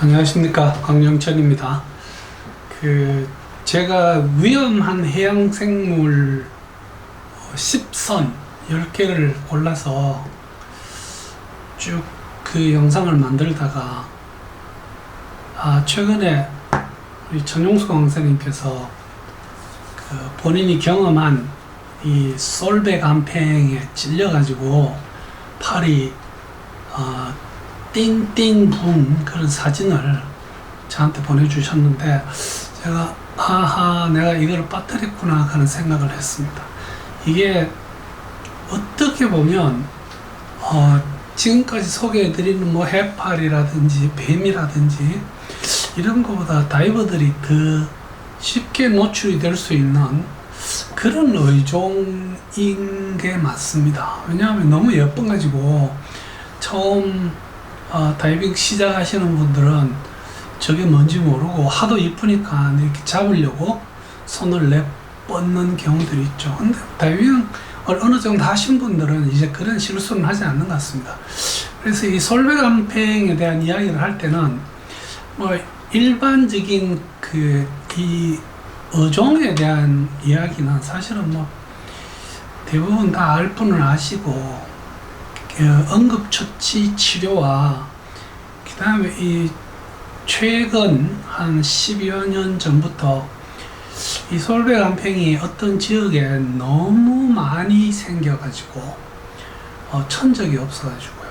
안녕하십니까 광영천입니다. 그 제가 위험한 해양 생물 10선 10개를 골라서 쭉 그 영상을 만들다가 아 최근에 우리 전용수 강사님께서 그 본인이 경험한 이 솔배 간팽에 찔려가지고 팔이 어, 띵띵 분 그런 사진을 저한테 보내주셨는데 제가 하하 내가 이걸 빠뜨렸구나 하는 생각을 했습니다. 이게 어떻게 보면 어, 지금까지 소개해드리는 뭐 해파리라든지 뱀이라든지 이런 것보다 다이버들이 더 쉽게 노출이 될 수 있는 그런 의종인 게 맞습니다. 왜냐하면 너무 예쁜 가지고 처음 어, 다이빙 시작하시는 분들은 저게 뭔지 모르고 하도 이쁘니까 이렇게 잡으려고 손을 내 뻗는 경우들이 있죠. 근데 다이빙 어느 정도 하신 분들은 이제 그런 실수는 하지 않는 것 같습니다. 그래서 이 솔배감팽에 대한 이야기를 할 때는 뭐 일반적인 그 이 어종에 대한 이야기는 사실은 뭐 대부분 다 알 분을 아시고 그 응급처치 치료와 그 다음에 이 최근 한 10여 년 전부터 이 솔배간팽이 어떤 지역에 너무 많이 생겨가지고 어, 천적이 없어가지고요.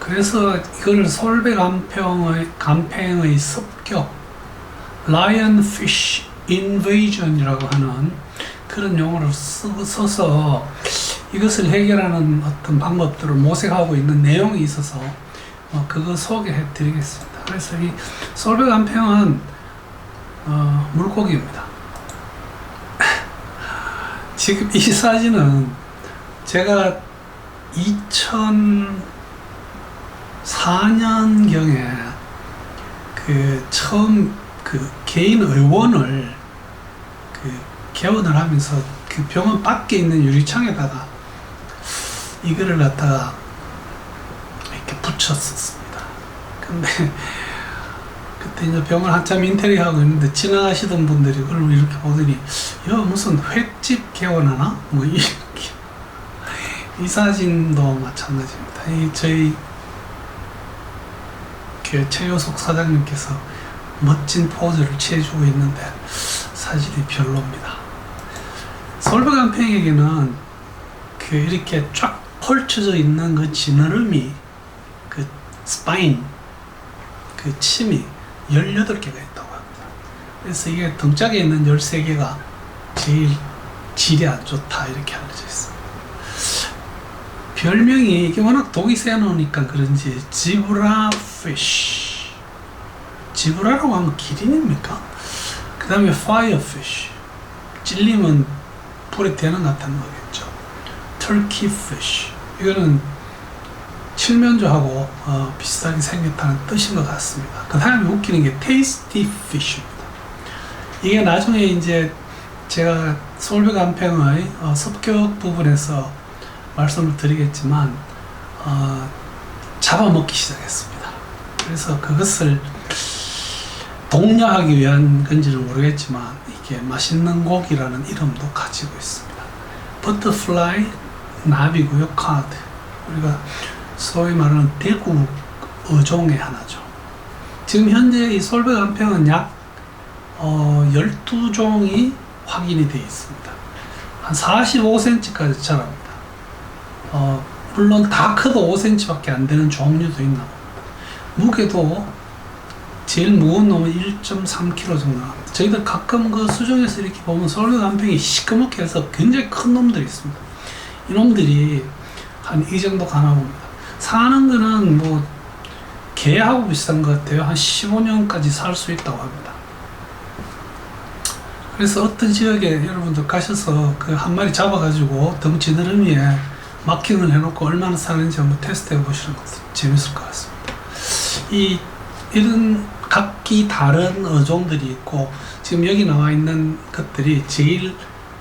그래서 이걸 솔배간팽의 간팽의 습격 라이언 피쉬 인베이전이라고 하는 그런 용어를 쓰고 써서 이것을 해결하는 어떤 방법들을 모색하고 있는 내용이 있어서 어, 그거 소개해 드리겠습니다. 그래서 이 솔배간팽은 어, 물고기입니다. 지금 이 사진은 제가 2004년경에 그 처음 그 개인 의원을 그 개원을 하면서 그 병원 밖에 있는 유리창에다가 이거를 갖다가 붙였었습니다. 근데 그때 이제 병을 한참 인테리어 하고 있는데 지나가시던 분들이 그걸 이렇게 보더니 여 무슨 횟집 개원하나? 뭐 이렇게 이 사진도 마찬가지입니다. 이 저희 그 최효석 사장님께서 멋진 포즈를 취해주고 있는데 사진이 별로입니다. 솔베 간팽에게는 그 이렇게 쫙 펼쳐져 있는 그 지느러미 그 스파인 그 침이 18개가 있다고 합니다. 그래서 이게 등짝에 있는 13개가 제일 질이 안 좋다 이렇게 알려져 있습니다. 별명이 이게 워낙 독이 세놓으니까 그런지 지브라 피쉬 지브라라고 하면 기린입니까? 그 다음에 파이어 피쉬 찔리면 불에 대는 같다는 거겠죠. 터키 피쉬 이거는 칠면조하고 어, 비슷하게 생겼다는 뜻인 것 같습니다. 그 다음에 웃기는 게 테이스티 피쉬입니다. 이게 나중에 이제 제가 서울배 간팽의 어, 습격 부분에서 말씀을 드리겠지만 어, 잡아먹기 시작했습니다. 그래서 그것을 독려하기 위한 건지는 모르겠지만 이게 맛있는 고기라는 이름도 가지고 있습니다. 버터플라이 나비고요 카드 우리가 소위 말하는 대구 어종의 하나죠. 지금 현재 이 솔배 간평은 약 어, 12종이 확인이 되어 있습니다. 한 45cm까지 자랍니다. 어, 물론 다 커도 5cm밖에 안 되는 종류도 있나 봅니다. 무게도 제일 무거운 놈은 1.3kg 정도 나옵니다. 저희들 가끔 그 수정에서 이렇게 보면 솔배 간평이 시커멓게 해서 굉장히 큰 놈들이 있습니다. 이놈들이 한 이 정도 가나 봅니다. 사는 거는 뭐 개하고 비슷한 것 같아요. 한 15년까지 살 수 있다고 합니다. 그래서 어떤 지역에 여러분들 가셔서 그 한 마리 잡아가지고 덩치 느름이에 마킹을 해놓고 얼마나 사는지 한번 테스트 해 보시는 것도 재밌을 것 같습니다. 이 이런 각기 다른 어종들이 있고 지금 여기 나와 있는 것들이 제일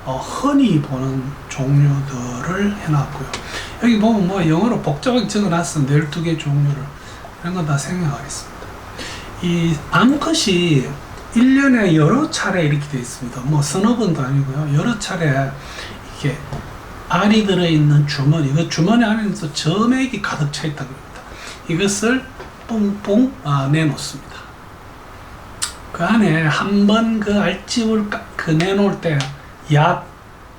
어, 흔히 보는 종류들을 해놨고요. 여기 보면 뭐 영어로 복잡하게 적어놨습니다. 12개 종류를. 이런 건다 생략하겠습니다. 이 암컷이 1년에 여러 차례 이렇게 되어 있습니다. 뭐 서너 번도 아니고요. 여러 차례 이렇게 알이 들어있는 주머니, 그 주머니 안에서 점액이 가득 차 있다고 합니다. 이것을 뿡뿡 아, 내놓습니다. 그 안에 한 번 그 알집을 까- 그 내놓을 때 약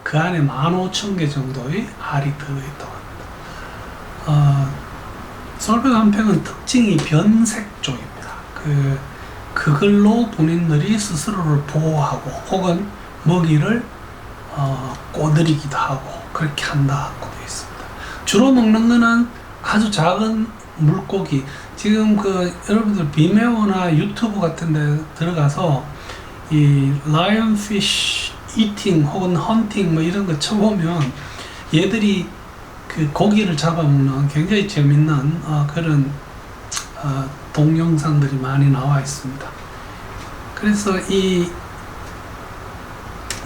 그 안에 15,000개 정도의 알이 들어있다고. 어, 솔베간팽은 특징이 변색종입니다. 그 그걸로 본인들이 스스로를 보호하고 혹은 먹이를 어, 꼬드리기도 하고 그렇게 한다고 되어 있습니다. 주로 먹는 거는 아주 작은 물고기. 지금 그 여러분들 비메오나 유튜브 같은 데 들어가서 이 라이언 피쉬 이팅 혹은 헌팅 뭐 이런 거 쳐보면 얘들이 그 고기를 잡아먹는 굉장히 재밌는 어, 그런 어, 동영상들이 많이 나와 있습니다. 그래서 이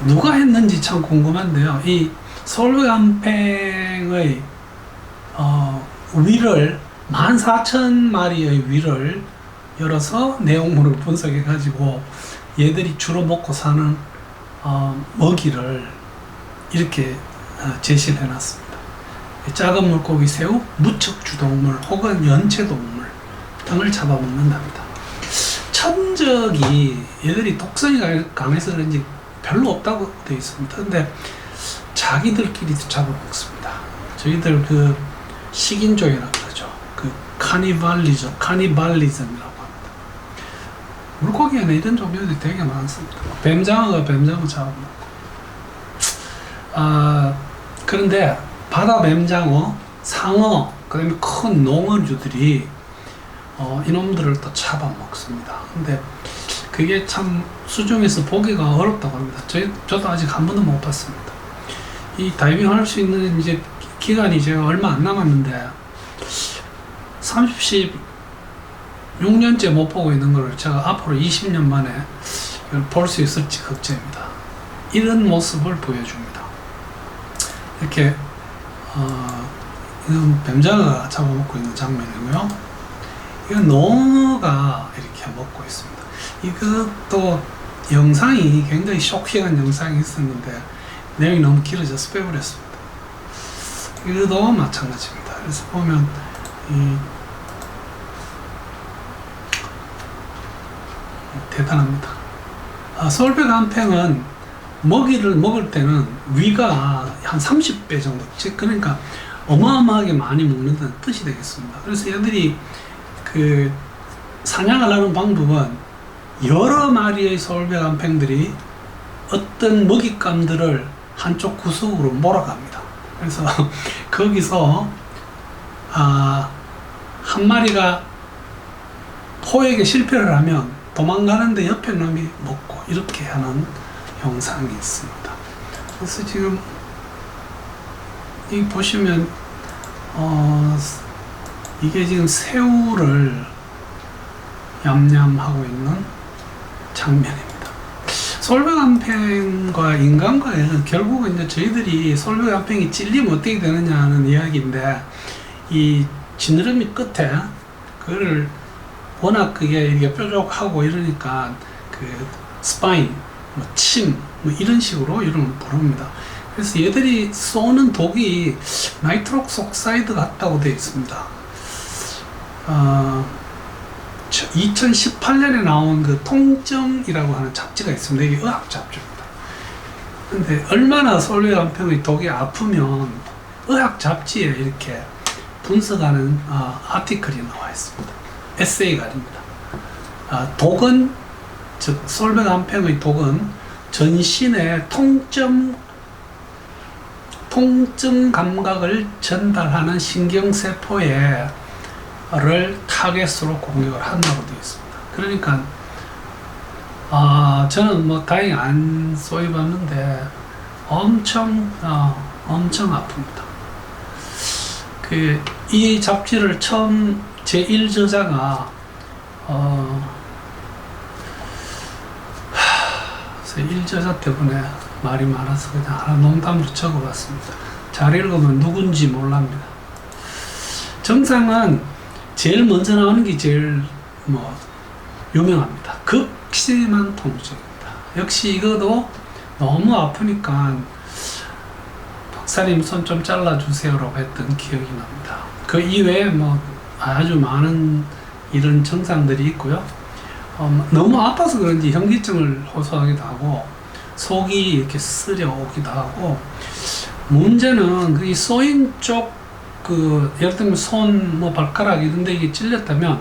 누가 했는지 참 궁금한데요. 이 서울간팽의 어, 위를 14,000마리의 위를 열어서 내용물을 분석해 가지고 얘들이 주로 먹고 사는 어, 먹이를 이렇게 어, 제시를 해놨습니다. 작은 물고기, 새우, 무척 주동물 혹은 연체동물 등을 잡아먹는답니다. 천적이 얘들이 독성이 강- 강해서 그런지 별로 없다고 되어 있습니다. 근데 자기들끼리도 잡아먹습니다. 저희들 그 식인종이라고 그러죠. 그 카니발리즘, 카니발리즘이라고 합니다. 물고기에는 이런 종류들이 되게 많습니다. 뱀장어가 뱀장어 잡아먹고. 아, 그런데 바다 뱀장어, 상어, 그 다음에 큰 농어류들이 어, 이놈들을 또 잡아먹습니다. 근데 그게 참 수중에서 보기가 어렵다고 합니다. 저희, 저도 아직 한 번도 못 봤습니다. 이 다이빙 할 수 있는 이제 기간이 제가 얼마 안 남았는데 36년째 못 보고 있는 걸 제가 앞으로 20년 만에 볼 수 있을지 걱정입니다. 이런 모습을 보여줍니다. 이렇게 어, 이건 뱀장어가 잡아먹고 있는 장면이고요. 이건 농어가 이렇게 먹고 있습니다. 이것도 영상이 굉장히 쇼킹한 영상이 있었는데 내용이 너무 길어져서 빼버렸습니다. 이것도 마찬가지입니다. 그래서 보면 이 대단합니다. 아, 솔백 한팽은 먹이를 먹을 때는 위가 한 30배 정도, 즉 그러니까 어마어마하게 많이 먹는다는 뜻이 되겠습니다. 그래서 얘들이 그 사냥을 하는 방법은 여러 마리의 솔백 한팽들이 어떤 먹잇감들을 한쪽 구석으로 몰아갑니다. 그래서 거기서 아, 한 마리가 포에게 실패를 하면 도망가는데 옆에 놈이 먹고 이렇게 하는 형상이 있습니다. 그래서 지금 이 보시면 어, 이게 지금 새우를 얌얌하고 있는 장면입니다. 솔베간팽과 인간과는 결국은 이제 저희들이 솔베간팽이 찔리면 어떻게 되느냐 하는 이야기인데 이 지느러미 끝에 그거를 워낙 그게 이게 뾰족하고 이러니까 그 스파인, 뭐 침, 뭐 이런 식으로 이름을 부릅니다. 그래서 얘들이 쏘는 독이 나이트록스 옥사이드 같다고 되어 있습니다. 어, 2018년에 나온 그 통정이라고 하는 잡지가 있습니다. 이게 의학 잡지입니다. 근데 얼마나 솔베간평의 독이 아프면 의학 잡지에 이렇게 분석하는 어, 아티클이 나와 있습니다. 에세이가 아닙니다. 아, 독은 즉 솔베 간팽의 독은 전신의 통점 통증 감각을 전달하는 신경세포에 를 타겟으로 공격을 한다고 되어 있습니다. 그러니까 아 저는 뭐 다행히 안 쏘여봤는데 엄청 어, 엄청 아픕니다. 그 이 잡지를 처음 제 1저자가 어 1저자 때문에 말이 많아서 그냥 하나 농담으로 적어봤습니다. 잘 읽으면 누군지 몰랍니다. 정상은 제일 먼저 나오는 게 제일 뭐 유명합니다. 극심한 통증입니다. 역시 이거도 너무 아프니까 박사님 손 좀 잘라주세요라고 했던 기억이 납니다. 그 이외에 뭐 아주 많은 이런 증상들이 있고요. 어, 너무 아파서 그런지 현기증을 호소하기도 하고 속이 이렇게 쓰려오기도 하고 문제는 그이 쏘인 쪽 그 예를 들면 손 뭐 발가락 이런 데 이게 찔렸다면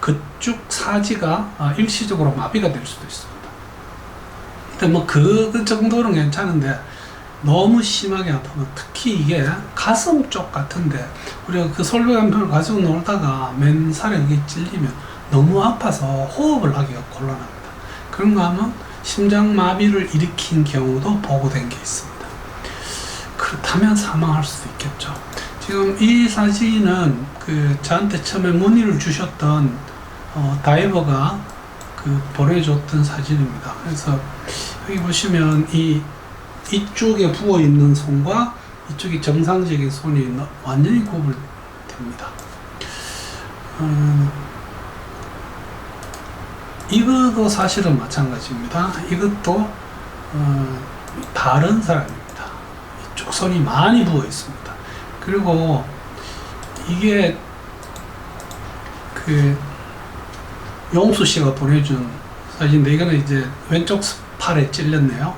그쪽 사지가 아, 일시적으로 마비가 될 수도 있습니다. 근데 뭐그 그 정도는 괜찮은데 너무 심하게 아프면 특히 이게 가슴 쪽 같은데 우리가 그 솔배간편을 가지고 놀다가 맨살에 이게 찔리면 너무 아파서 호흡을 하기가 곤란합니다. 그런가 하면 심장마비를 일으킨 경우도 보고된 게 있습니다. 그렇다면 사망할 수도 있겠죠. 지금 이 사진은 그 저한테 처음에 문의를 주셨던 어, 다이버가 그 보내줬던 사진입니다. 그래서 여기 보시면 이 이쪽에 부어 있는 손과 이쪽이 정상적인 손이 너- 완전히 구분됩니다. 음, 이것도 사실은 마찬가지입니다. 이것도 어, 다른 사람입니다. 이쪽 손이 많이 부어 있습니다. 그리고 이게 그 용수 씨가 보내준 사진인데 이거는 이제 왼쪽 팔에 찔렸네요.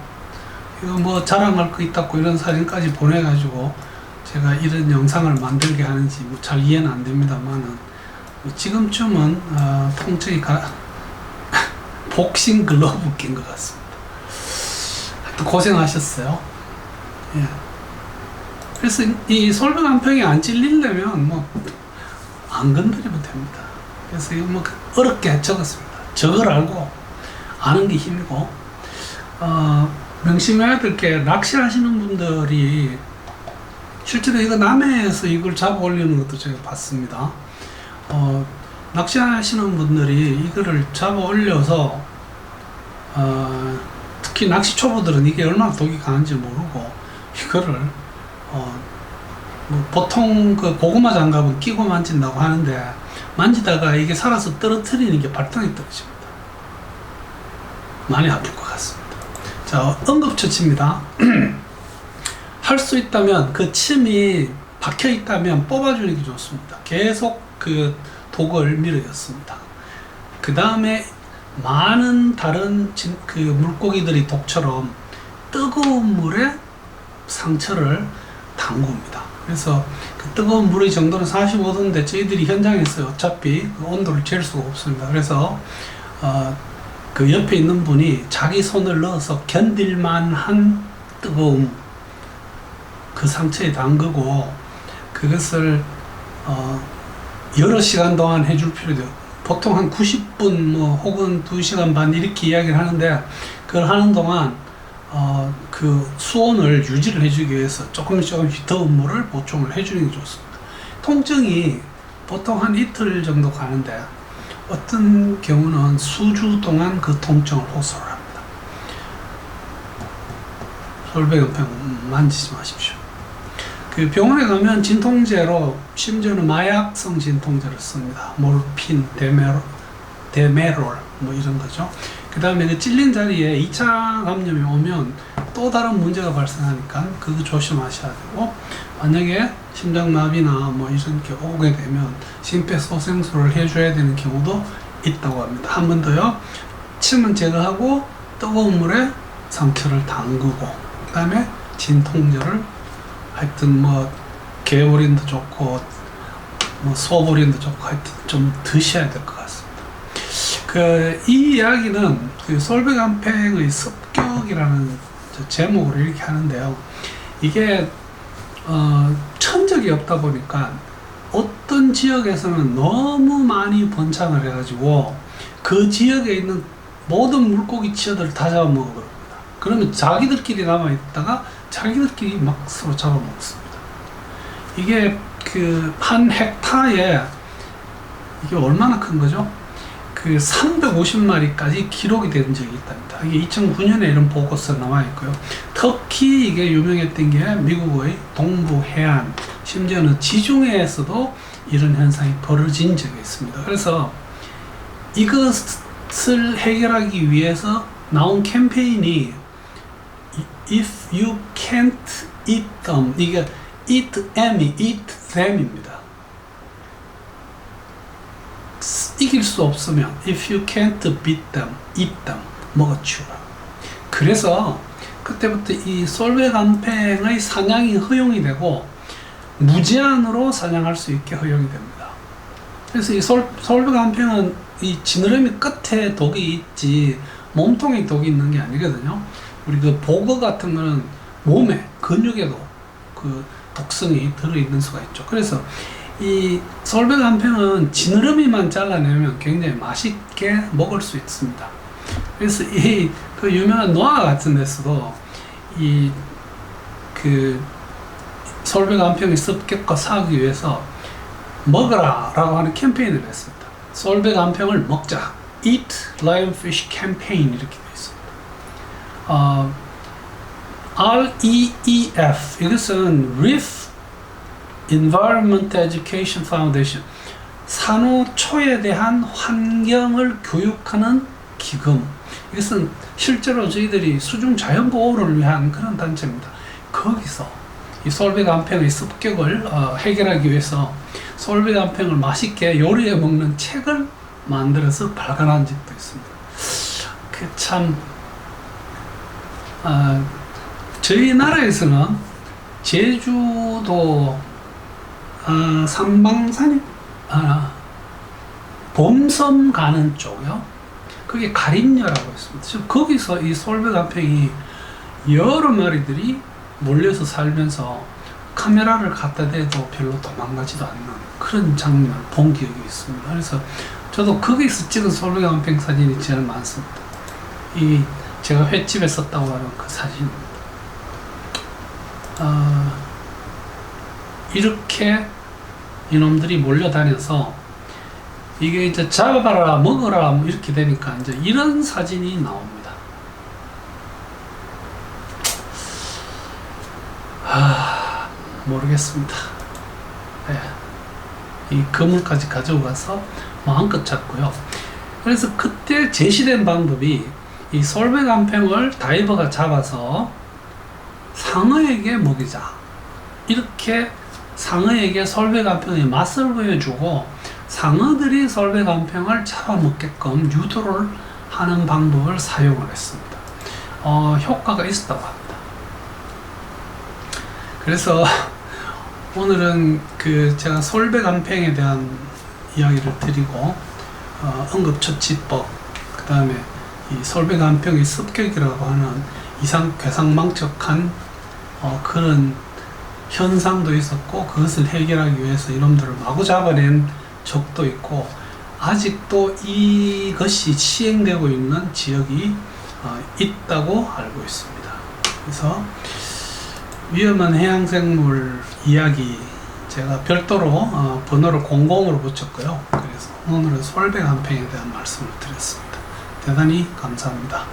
이거 뭐 자랑할 거 있다고 이런 사진까지 보내가지고 제가 이런 영상을 만들게 하는지 뭐 잘 이해는 안 됩니다만은 뭐 지금쯤은 어, 통증이 가, 복싱 글러브 낀 것 같습니다. 하여튼 고생하셨어요. 예. 그래서 이 솔병 한평이 안 찔리려면 뭐 안 건드리면 됩니다. 그래서 이거 뭐 어렵게 적었습니다. 저걸 알고 아는 게 힘이고 어, 명심해야 될 게 낚시하시는 분들이 실제로 이거 남해에서 이걸 잡아 올리는 것도 제가 봤습니다. 어, 낚시하시는 분들이 이거를 잡아 올려서 어, 특히 낚시 초보들은 이게 얼마나 독이 강한지 모르고 이거를 어, 뭐 보통 그 고구마 장갑은 끼고 만진다고 하는데 만지다가 이게 살아서 떨어뜨리는 게 발등에 떨어집니다. 많이 아플 것 같습니다. 자, 응급처치입니다. 할 수 있다면 그 침이 박혀 있다면 뽑아주는 게 좋습니다. 계속 그 독을 밀어였습니다. 그 다음에 많은 다른 진- 그 물고기들이 독처럼 뜨거운 물에 상처를 담굽니다. 그래서 그 뜨거운 물의 정도는 45도인데 저희들이 현장에서 어차피 그 온도를 잴 수가 없습니다. 그래서 어, 그 옆에 있는 분이 자기 손을 넣어서 견딜만한 뜨거움 그 상처에 담그고 그것을 어, 여러 시간 동안 해줄 필요도 보통 한 90분 뭐 혹은 2시간 반 이렇게 이야기를 하는데 그걸 하는 동안 어, 그 수온을 유지를 해주기 위해서 조금씩 조금씩 더운 물을 보충을 해주는 게 좋습니다. 통증이 보통 한 이틀 정도 가는데 어떤 경우는 수주 동안 그 통증을 호소를 합니다. 솔배근평 만지지 마십시오. 그 병원에 가면 진통제로 심지어는 마약성 진통제를 씁니다. 몰핀, 데메롤, 데메롤 뭐 이런 거죠. 그 다음에 그 찔린 자리에 2차 감염이 오면 또 다른 문제가 발생하니까 그거 조심하셔야 되고 만약에 심장마비나 뭐 이런 게 오게 되면 심폐소생술을 해줘야 되는 경우도 있다고 합니다. 한 번 더요. 침은 제거하고 뜨거운 물에 상처를 담그고 그 다음에 진통제를 하여튼 뭐 개오린도 좋고 뭐 소보린도 좋고 하여튼 좀 드셔야 될 것 같습니다. 그 이 이야기는 그 솔베간팽의 습격이라는 저 제목으로 이렇게 하는데요. 이게 어, 천적이 없다 보니까 어떤 지역에서는 너무 많이 번창을 해가지고 그 지역에 있는 모든 물고기 치어들을 다 잡아먹어버립니다. 그러면 자기들끼리 남아있다가 자기들끼리 막 서로 잡아먹습니다. 이게 그 한 헥타에 이게 얼마나 큰 거죠? 그 350마리까지 기록이 된 적이 있답니다. 이게 2009년에 이런 보고서 나와 있고요. 특히 이게 유명했던 게 미국의 동부 해안, 심지어는 지중해에서도 이런 현상이 벌어진 적이 있습니다. 그래서 이것 해결하기 위해서 나온 캠페인이 If you can't eat them 이게 eat them이 eat them입니다. 이길 수 없으면 if you can't beat them, eat them 먹어치우라. 그래서 그때부터 이 솔베 간팽의 사냥이 허용이 되고 무제한으로 사냥할 수 있게 허용이 됩니다. 그래서 이 솔, 솔베 간팽은 이 지느러미 끝에 독이 있지 몸통에 독이 있는 게 아니거든요. 우리 그 보거 같은 거는 몸에 근육에도 그 독성이 들어있는 수가 있죠. 그래서 이 솔베 간팽은 지느러미만 잘라내면 굉장히 맛있게 먹을 수 있습니다. 그래서 이 그 유명한 노아 같은 데서도 이 그 솔베 간팽의 습격과 사기 위해서 먹어라 라고 하는 캠페인을 했습니다. 솔베 간팽을 먹자. Eat Lionfish Campaign 이렇게 되어 있습니다. 어, REEF 이것은 Reef Environment Education Foundation 산호초에 대한 환경을 교육하는 기금 이것은 실제로 저희들이 수중 자연 보호를 위한 그런 단체입니다. 거기서 이 솔베 간팽의 습격을 어, 해결하기 위해서 솔베 간팽을 맛있게 요리해 먹는 책을 만들어서 발간한 적도 있습니다. 그참 아, 저희 나라에서는 제주도 아, 삼방산이 아, 봄섬 가는 쪽이요. 그게 가림녀라고 있습니다. 거기서 이 솔베 간팽이 여러 마리들이 몰려서 살면서 카메라를 갖다 대도 별로 도망가지도 않는 그런 장면을 본 기억이 있습니다. 그래서 저도 거기서 찍은 솔베 간팽 사진이 제일 많습니다. 이 제가 횟집에 썼다고 하는 그 사진입니다. 아, 이렇게 이놈들이 몰려다녀서 이게 이제 잡아라 먹어라 뭐 이렇게 되니까 이제 이런 사진이 나옵니다. 아 모르겠습니다. 예. 이 그물까지 가지고 가서 마음껏 잡고요. 그래서 그때 제시된 방법이 이 솔베 간팽을 다이버가 잡아서 상어에게 먹이자. 이렇게 상어에게 간팽의 맛을 보여주고 상어들이 간팽을 잡아먹게끔 유도를 하는 방법을 사용을 했습니다. 어, 효과가 있었다고 합니다. 그래서 오늘은 그 제가 간팽에 대한 이야기를 드리고 어, 응급처치법 그 다음에 이 간팽의 습격이라고 하는 이상 괴상망측한 어, 그런 현상도 있었고 그것을 해결하기 위해서 이놈들을 마구 잡아낸 적도 있고 아직도 이것이 시행되고 있는 지역이 어, 있다고 알고 있습니다. 그래서 위험한 해양생물 이야기 제가 별도로 어, 번호를 00으로 붙였고요. 그래서 오늘은 솔배 간팽에 대한 말씀을 드렸습니다. 대단히 감사합니다.